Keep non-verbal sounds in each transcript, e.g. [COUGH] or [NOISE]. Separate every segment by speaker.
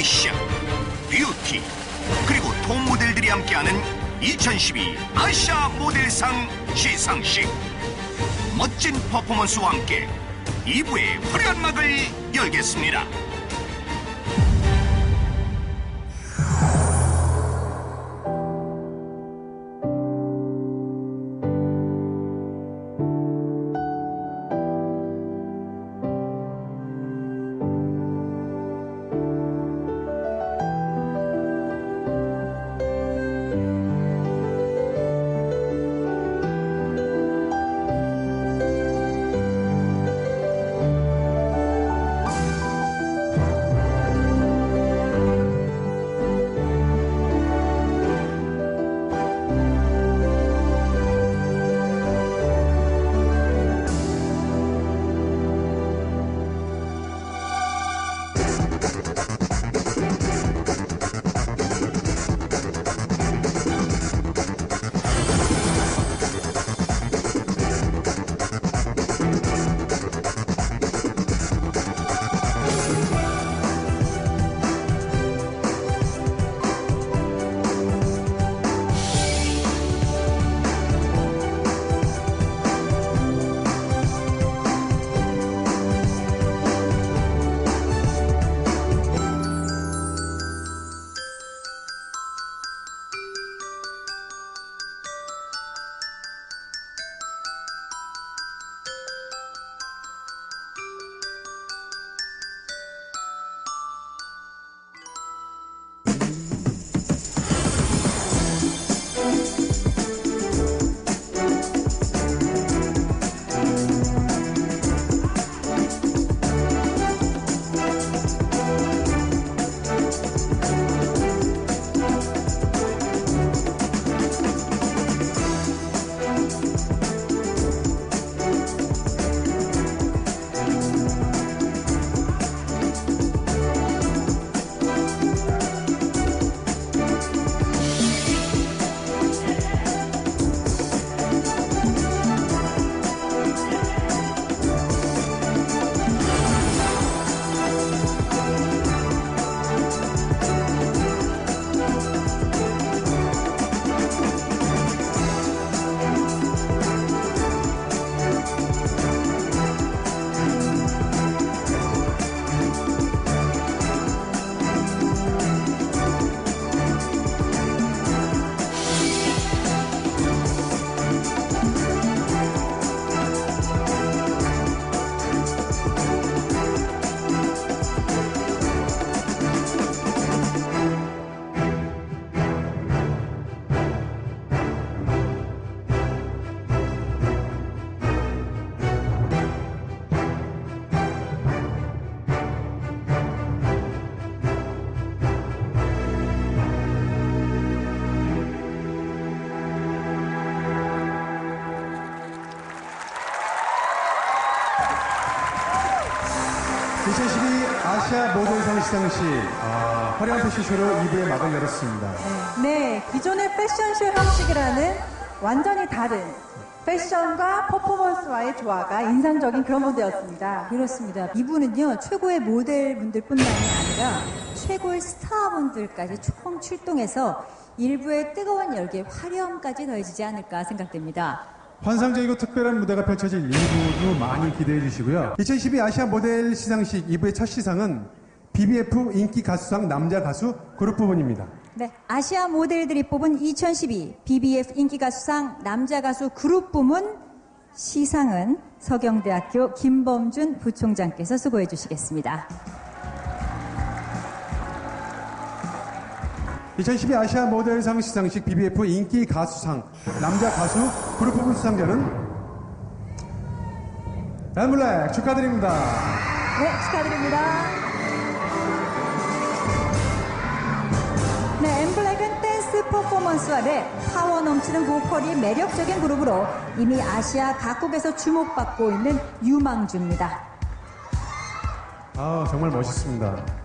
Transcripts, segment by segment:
Speaker 1: 패션, 뷰티, 그리고 톱 모델들이 함께하는 2012 아시아 모델상 시상식. 멋진 퍼포먼스와 함께 2부의 화려한 막을 열겠습니다.
Speaker 2: 아시아 모델상 시상식 아, 화려한 패션쇼로 2부의 막을 열었습니다.
Speaker 3: 네, 기존의 패션쇼 형식이라는 완전히 다른 패션과 퍼포먼스와의 조화가 인상적인 그런 무대였습니다.
Speaker 4: 그렇습니다. 이분은요, 최고의 모델분들뿐만이 아니라 최고의 스타분들까지 총 출동해서 일부의 뜨거운 열기에 화려함까지 더해지지 않을까 생각됩니다.
Speaker 2: 환상적이고 특별한 무대가 펼쳐질 2부도 많이 기대해 주시고요. 2012 아시아 모델 시상식 2부의 첫 시상은 BBF 인기 가수상 남자 가수 그룹 부분입니다.
Speaker 4: 네, 아시아 모델들이 뽑은 2012 BBF 인기 가수상 남자 가수 그룹 부문 시상은 서경대학교 김범준 부총장께서 수고해 주시겠습니다.
Speaker 2: 2012 아시아 모델상 시상식 BBF 인기 가수상 남자 가수 그룹 부분 수상자는 엠블랙 축하드립니다.
Speaker 3: 네, 축하드립니다.
Speaker 4: 네, 엠블랙은 댄스 퍼포먼스와 랩, 파워 넘치는 보컬이 매력적인 그룹으로 이미 아시아 각국에서 주목받고 있는 유망주입니다.
Speaker 2: 아 정말 멋있습니다.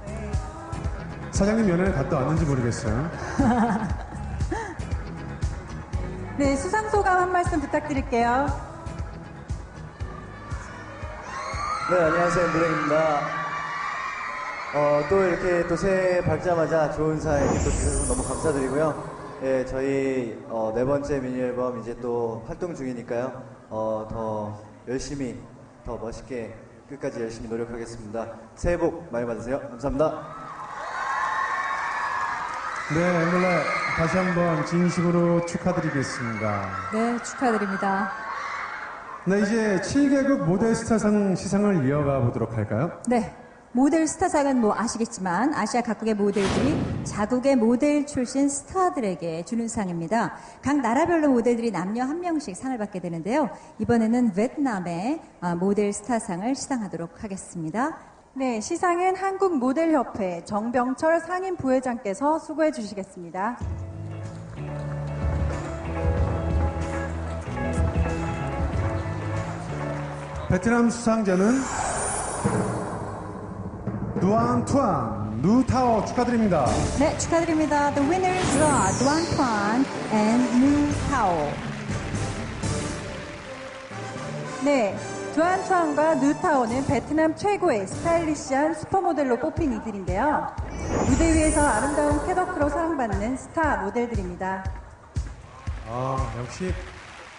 Speaker 2: 사장님 면회를 갔다 왔는지 모르겠어요. [LAUGHS]
Speaker 3: 네, 수상 소감 한 말씀 부탁드릴게요.
Speaker 5: 네, 안녕하세요. 블랙입니다. 어, 또 이렇게 또 새해 밝자마자 좋은 사연 또 주셔서 너무 감사드리고요. 예, 저희 어, 네 번째 미니 앨범 이제 또 활동 중이니까요. 어, 더 열심히, 더 멋있게 끝까지 열심히 노력하겠습니다. 새해 복 많이 받으세요. 감사합니다.
Speaker 2: 네, 엠블라 다시 한번 진심으로 축하드리겠습니다.
Speaker 4: 네, 축하드립니다.
Speaker 2: 네, 이제 7개국 모델 스타상 시상을 이어가 보도록 할까요?
Speaker 4: 네. 모델 스타상은 뭐 아시겠지만 아시아 각국의 모델들이 자국의 모델 출신 스타들에게 주는 상입니다. 각 나라별로 모델들이 남녀 한 명씩 상을 받게 되는데요. 이번에는 베트남의 아, 모델 스타상을 시상하도록 하겠습니다.
Speaker 3: 네, 시상은 한국모델협회 정병철 상임 부회장께서 수고해 주시겠습니다.
Speaker 2: 베트남 수상자는 누안 투안 누타오 축하드립니다.
Speaker 4: 네, 축하드립니다. The winners are Duan and Nu Tao.
Speaker 3: 네, 두안투안과 누타오는 베트남 최고의 스타일리시한 슈퍼모델로 뽑힌 이들인데요. 무대 위에서 아름다운 쾌덕으로 사랑받는 스타 모델들입니다.
Speaker 2: 아, 역시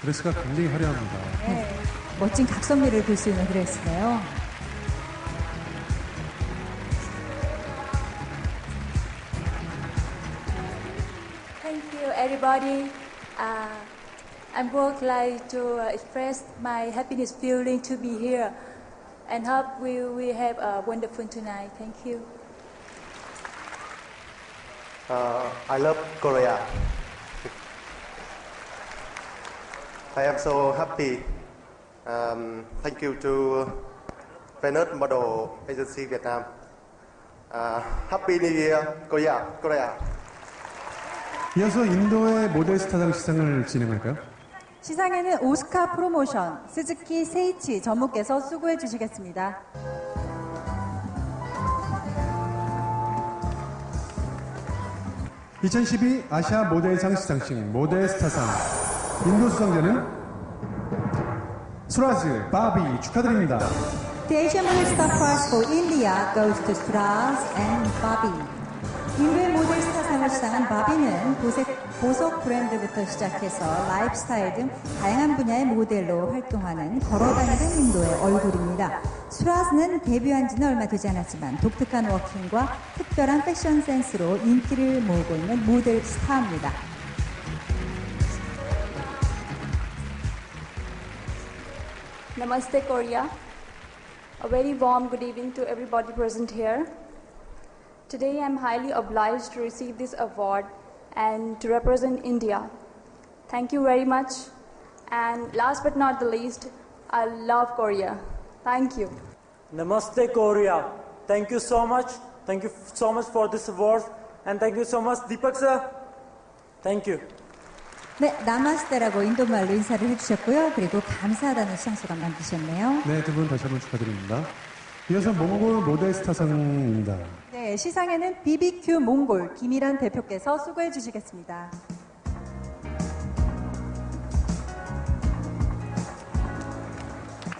Speaker 2: 드레스가 굉장히 화려합니다.
Speaker 3: 네.
Speaker 4: 멋진 각선미를 볼 수 있는 드레스네요.
Speaker 6: Thank you, everybody. Uh, I would like to uh, express my happiness feeling to be here and hope we will have a wonderful tonight. Thank you.
Speaker 7: Uh, I love Korea. I am so happy. Um, thank you to Venus Model Agency Vietnam. Uh, happy New Year, Korea, Korea.
Speaker 2: 이어서 인도의 모델 스타상 시상을 진행할까요?
Speaker 3: 시상에는 오스카 프로모션 스즈키 세이치 전무께서 수고해 주시겠습니다.
Speaker 2: (2012) 아시아 모델상 시상식 모델 스타상 인도 수상자는 수라즈 바비 축하드립니다.
Speaker 4: The Asian Model Star Prize for India goes to Suraz and Bobby. 인도의 모델 스타 수상한 바비는 보색, 보석 브랜드부터 시작해서 라이프스타일 등 다양한 분야의 모델로 활동하는 걸어다니는 인도의 얼굴입니다. 수라즈는 데뷔한 지는 얼마 되지 않았지만 독특한 워킹과 특별한 패션 센스로 인기를 모으고 있는 모델 스타입니다.
Speaker 6: Namaste. A very warm good evening to everybody present here. Today, I'm highly obliged to receive this award and to represent India. Thank you very much. And last but not the least, I love Korea. Thank you.
Speaker 8: Namaste Korea. Thank you so much. Thank you so much for this award. And thank you so much, Deepak sir. Thank you.
Speaker 4: 네, 나마스테라고 인도말로 인사를 해주셨고요. 그리고 감사하다는 시상소감 남기셨네요.
Speaker 2: 네, 두 분 다시 한번 축하드립니다. 이어서 몽골 모델 스타상입니다.
Speaker 3: 네, 시상에는 BBQ 몽골 김일한 대표께서 수고해 주시겠습니다.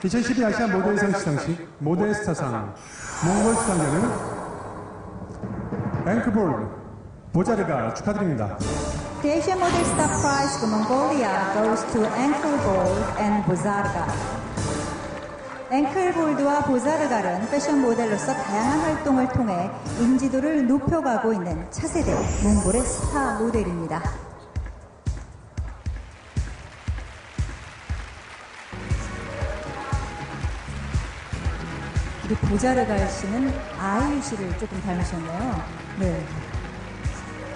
Speaker 2: (2012) 아시아 모델상 시상식 모델 스타상 몽골 수상자는 앵크볼 보자르가 축하드립니다.
Speaker 4: The Asian Model Star Prize for Mongolia goes to Ankelbold and Bozarga. 앵클볼드와 보자르갈은 패션 모델로서 다양한 활동을 통해 인지도를 높여가고 있는 차세대 몽골의 스타 모델입니다. 우리 보자르갈 씨는 아이유 씨를 조금 닮으셨네요. 네.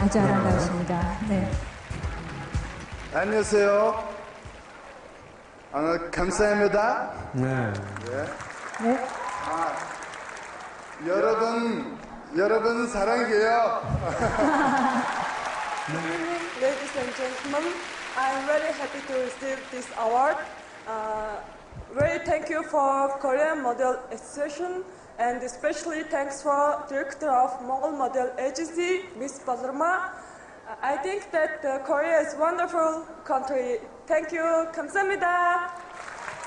Speaker 4: 아주 아름다우십니다. 네.
Speaker 9: 안녕하세요. 어, 감사합니다.
Speaker 2: 네.
Speaker 4: 네.
Speaker 9: 여러분, 여러분 사랑해요. [LAUGHS]
Speaker 10: Ladies and gentlemen, I'm very happy to receive this award. Uh, very thank you for Korean Model Association and especially thanks for director of Mongol Model Agency, Miss Bazarma. Uh, I think that uh, Korea is wonderful country. Thank you. 감사합니다.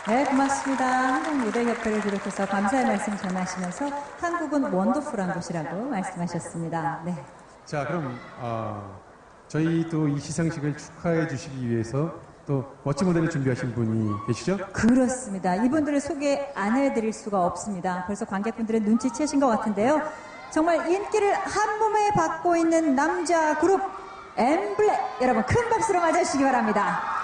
Speaker 11: 네, 고맙습니다. 한국모델협회를 비롯해서 감사의 말씀 전하시면서 한국은 원더풀한 곳이라고 말씀하셨습니다. 네.
Speaker 2: 자, 그럼 어, 저희 또 이 시상식을 축하해 주시기 위해서 또 멋진 무대를 준비하신 분이 계시죠?
Speaker 11: 그렇습니다. 이분들을 소개 안 해드릴 수가 없습니다. 벌써 관객분들은 눈치채신 것 같은데요. 정말 인기를 한 몸에 받고 있는 남자 그룹 엠블랙 여러분 큰 박수로 맞아주시기 바랍니다.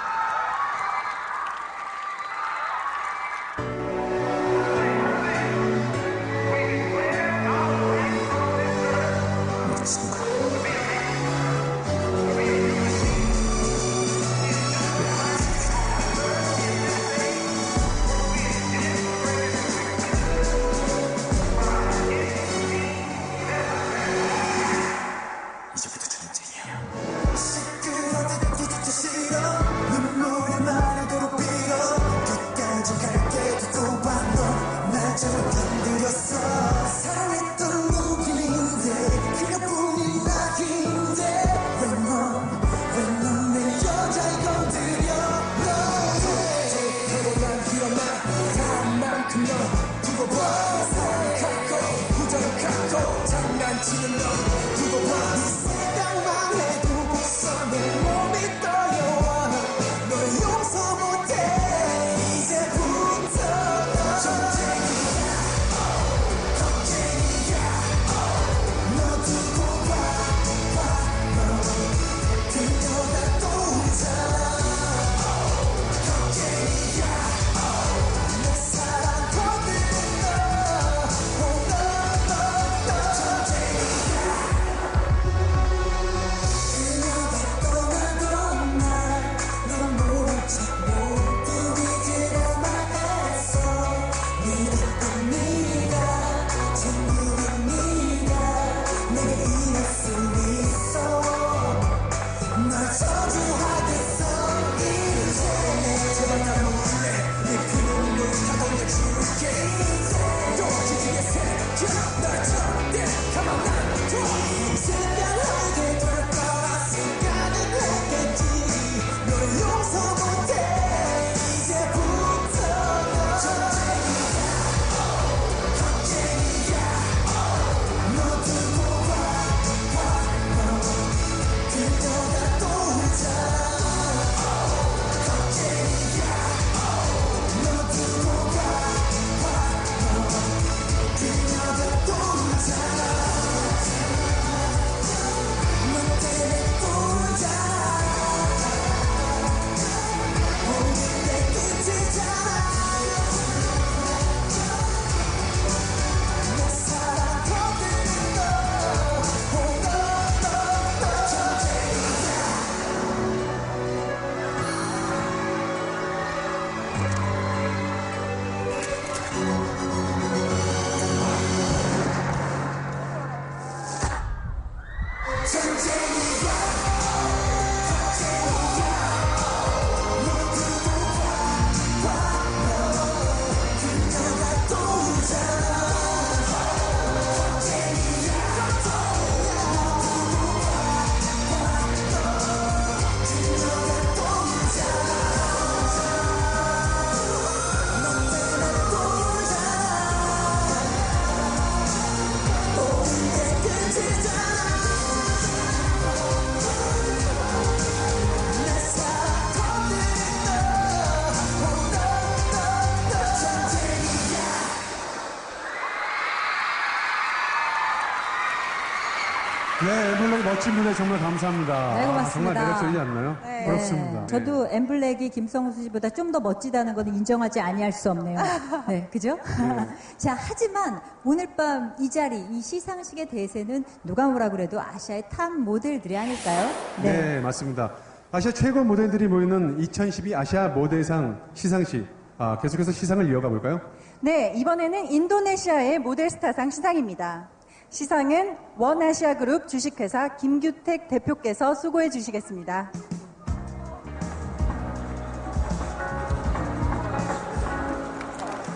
Speaker 2: 무대 정말 감사합니다.
Speaker 11: 네, 고맙습니다.
Speaker 2: 아, 정말 매력적이지 않나요?
Speaker 3: 네.
Speaker 2: 그렇습니다.
Speaker 11: 저도 엠블랙이 김성수 씨보다 좀 더 멋지다는 것은 인정하지 아니할 수 없네요. [LAUGHS] 네, 그죠? [LAUGHS] 자, 하지만 오늘 밤 이 자리, 이 시상식의 대세는 누가 뭐라 그래도 아시아의 탑 모델들이 아닐까요?
Speaker 2: 네. 맞습니다. 아시아 최고 모델들이 모이는 2012 아시아 모델상 시상식. 아, 계속해서 시상을 이어가 볼까요?
Speaker 3: 네, 이번에는 인도네시아의 모델스타상 시상입니다. 시상은 원아시아 그룹 주식회사 김규택 대표께서 수고해 주시겠습니다.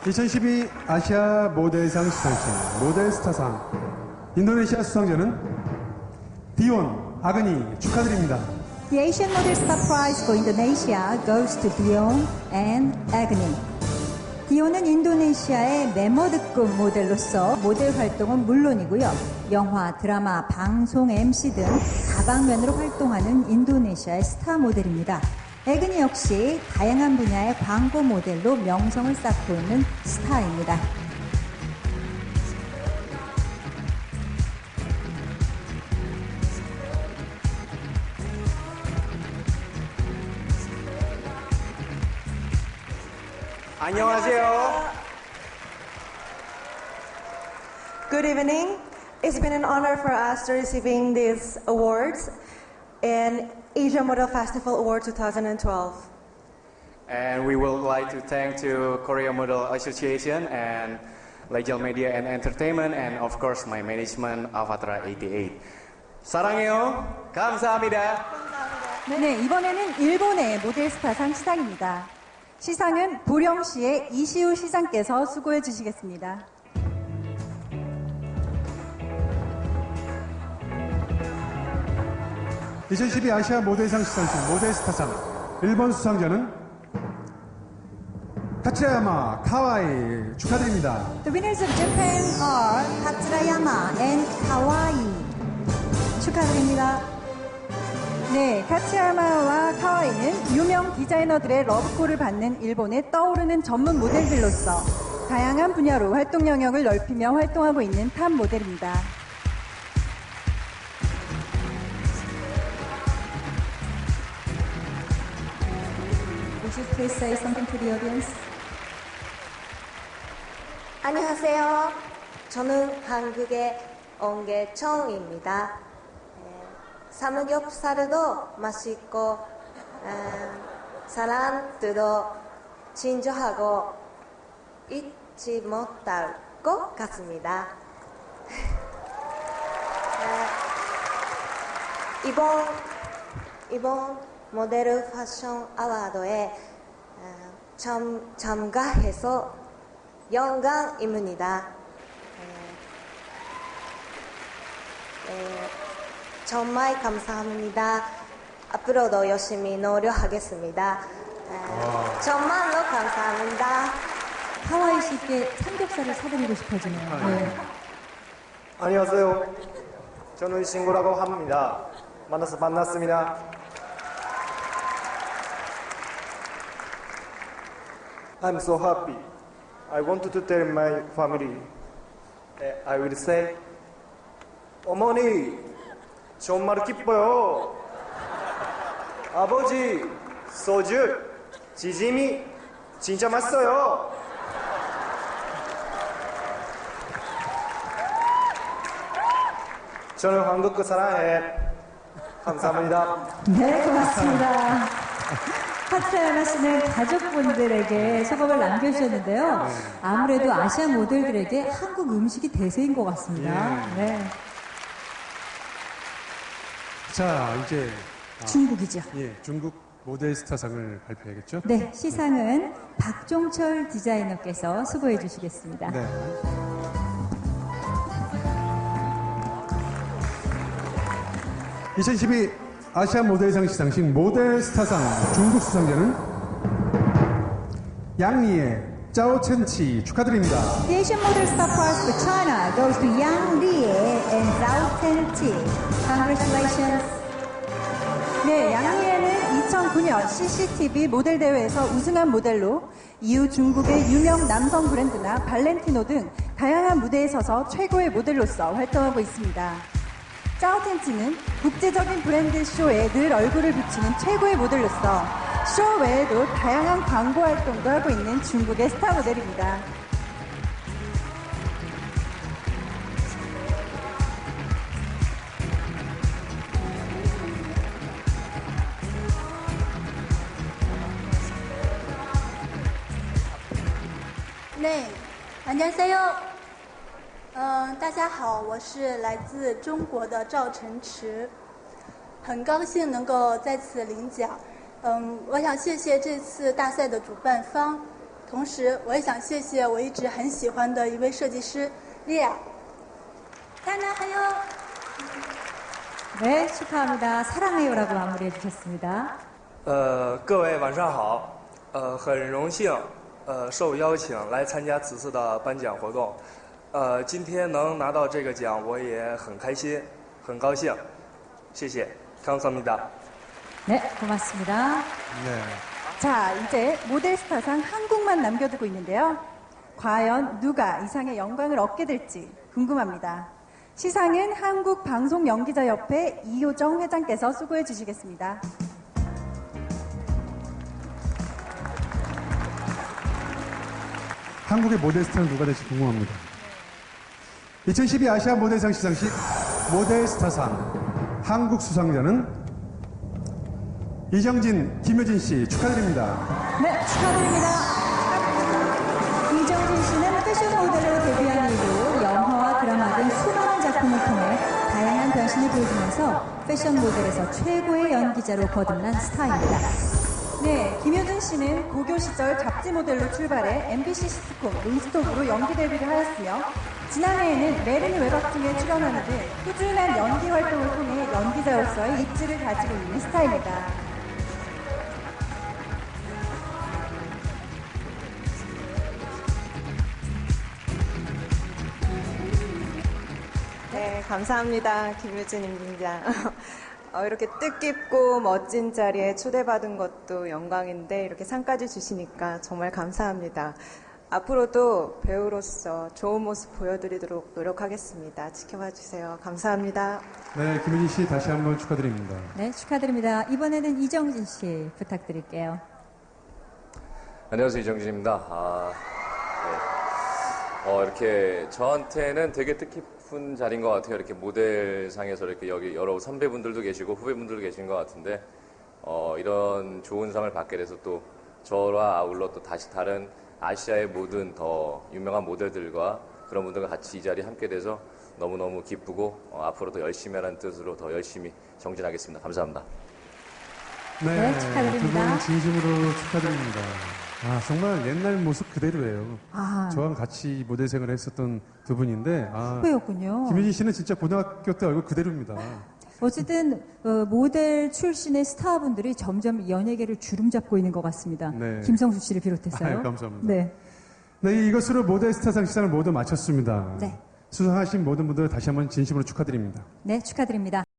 Speaker 2: (2012) 아시아 모델상 시상식 모델스타상 인도네시아 수상자는 디온 아그니 축하드립니다.
Speaker 11: The Asian Model Star Prize for Indonesia goes to Dion and Agni.
Speaker 4: 디오는 인도네시아의 메머드급 모델로서 모델 활동은 물론이고요. 영화, 드라마, 방송, MC 등 다방면으로 활동하는 인도네시아의 스타 모델입니다. 에그니 역시 다양한 분야의 광고 모델로 명성을 쌓고 있는 스타입니다.
Speaker 8: 안녕하세요.
Speaker 10: Good evening. It's been an honor for us to receiving these awards in Asia Model Festival Award 2012.
Speaker 8: And we would like to thank to Korea Model Association and Legal Media and Entertainment and of course my management Avatra 88. 사랑해요. 감사합니다.
Speaker 3: 네, 이번에는 일본의 모델 스타상 시상입니다. 시상은 보령시의 이시우 시장께서 수고해 주시겠습니다.
Speaker 2: (2012) 아시아 모델상 시상식 모델 스타상 1번 수상자는 타츠야마 카와이 축하드립니다.
Speaker 4: The winners of Japan are Katsurayama and Kawaii. 축하드립니다.
Speaker 3: 네, 카츠야마와 카와이는 유명 디자이너들의 러브콜을 받는 일본의 떠오르는 전문 모델들로서 다양한 분야로 활동 영역을 넓히며 활동하고 있는 탑 모델입니다.
Speaker 4: Would you please say something to the audience?
Speaker 12: 안녕하세요. 저는 한국의 옹개청입니다. 에, 삼겹살도 맛있고 음, 사람들도 친절하고 잊지 못할 것 같습니다. [LAUGHS] 에, 이번 이번 모델 패션 아워드에 어, 참, 참가해서 영광입니다. 에, 에, 정말 감사합니다. 앞으로도 열심히 노력하겠습니다. 에, 정말로 감사합니다.
Speaker 4: 카와이 씨께 삼겹살을 사드리고 싶어지네요. 네.
Speaker 8: 안녕하세요. 저는 신구라고 합니다. 만나서 만났습니다. I'm so happy. I wanted to tell my family. Eh, I will say, 어머니, 정말 기뻐요. 아버지, 소주, 지짐이 진짜 맛있어요. 저는 한국 그 사랑해. 감사합니다.
Speaker 4: 네, 고맙습니다. 카츠야마 씨는 가족분들에게 소감을 남겨주셨는데요. 아무래도 아시아 모델들에게 한국 음식이 대세인 것 같습니다. 네.
Speaker 2: 자 이제 아,
Speaker 4: 중국이죠.
Speaker 2: 예 중국 모델 스타상을 발표해야겠죠?
Speaker 4: 네, 시상은 박종철 디자이너께서 수고해 주시겠습니다.
Speaker 2: 네. (2012) 아시아 모델상 시상식 모델 스타상 중국 수상자는 양리의 짜오 첸치 축하드립니다.
Speaker 4: The Asian Model Star Prize for China goes to Yang Lie and Zhao Tenqi. Congratulations.
Speaker 3: 네, 양리에는 2009년 CCTV 모델 대회에서 우승한 모델로 이후 중국의 유명 남성 브랜드나 발렌티노 등 다양한 무대에 서서 최고의 모델로서 활동하고 있습니다. 짜오텐치는 국제적인 브랜드 쇼에 늘 얼굴을 비추는 최고의 모델로서 쇼 외에도 다양한 광고 활동도 하고 있는 중국의 스타 모델입니다.
Speaker 13: 네，안녕하세요。嗯，大家好，我是来自中国的赵晨池，很高兴能够在此领奖。 嗯，我想谢谢这次大赛的主办方，同时我也想谢谢我一直很喜欢的一位设计师莉亚。当然还有。
Speaker 4: 네, 축하합니다. 사랑해요라고 마무리해 주셨습니다.
Speaker 8: 呃，各位晚上好。呃，很荣幸
Speaker 14: 呃受邀请来参加此次的颁奖活动。呃，今天能拿到这个奖，我也很开心，很高兴。谢谢，감사합니다。
Speaker 4: 네, 고맙습니다.
Speaker 2: 네.
Speaker 3: 자, 이제 모델스타상 한국만 남겨두고 있는데요. 과연 누가 이 상의 영광을 얻게 될지 궁금합니다. 시상은 한국방송연기자협회 이효정 회장께서 수고해 주시겠습니다.
Speaker 2: 한국의 모델 스타는 누가 될지 궁금합니다. 2012 아시아 모델상 시상식 모델 스타상 한국 수상자는 이정진, 김효진 씨 축하드립니다.
Speaker 3: 네, 축하드립니다.
Speaker 4: 이정진 씨는 패션 모델로 데뷔한 이후 영화와 드라마 등 수많은 작품을 통해 다양한 변신을 보여주면서 패션 모델에서 최고의 연기자로 거듭난 스타입니다.
Speaker 3: 네, 김효준 씨는 고교 시절 잡지 모델로 출발해 MBC 시트콤 논스톱으로 연기 데뷔를 하였으며 지난해에는 메리니 외박 중에 출연하는 등 꾸준한 연기 활동을 통해 연기자로서의 입지를 가지고 있는 스타입니다.
Speaker 15: 감사합니다. 김유진 임팀장. [LAUGHS] 어, 이렇게 뜻깊고 멋진 자리에 초대받은 것도 영광인데 이렇게 상까지 주시니까 정말 감사합니다. 앞으로도 배우로서 좋은 모습 보여드리도록 노력하겠습니다. 지켜봐 주세요. 감사합니다.
Speaker 2: 네, 김효진 씨 다시 한번 축하드립니다.
Speaker 4: 네, 축하드립니다. 이번에는 이정진 씨 부탁드릴게요.
Speaker 16: 안녕하세요 이정진입니다. 아, 네. 어, 이렇게 저한테는 되게 뜻깊 은 자리인 것 같아요. 이렇게 모델상에서 이렇게 여기 여러 선배분들도 계시고 후배분들도 계신 것 같은데 어, 이런 좋은 상을 받게 돼서 또 저와 아울러 또 다시 다른 아시아의 모든 더 유명한 모델들과 그런 분들과 같이 이 자리에 함께 돼서 너무너무 기쁘고 어, 앞으로 더 열심히 하라는 뜻으로 더 열심히 정진하겠습니다. 감사합니다.
Speaker 4: 네, 축하드립니다.
Speaker 2: 두 분 진심으로 축하드립니다. 아, 정말 옛날 모습 그대로예요.
Speaker 4: 아.
Speaker 2: 저랑 같이 모델 생활을 했었던 두 분인데, 아,
Speaker 4: 후배였군요.
Speaker 2: 김효진 씨는 진짜 고등학교 때 얼굴 그대로입니다.
Speaker 4: 어쨌든 어, 모델 출신의 스타분들이 점점 연예계를 주름 잡고 있는 것 같습니다.
Speaker 2: 네.
Speaker 4: 김성수 씨를 비롯해서요.
Speaker 2: 아유, 감사합니다.
Speaker 4: 네.
Speaker 2: 네, 이것으로 모델 스타상 시상을 모두 마쳤습니다.
Speaker 4: 네.
Speaker 2: 수상하신 모든 분들 다시 한번 진심으로 축하드립니다.
Speaker 4: 네, 축하드립니다.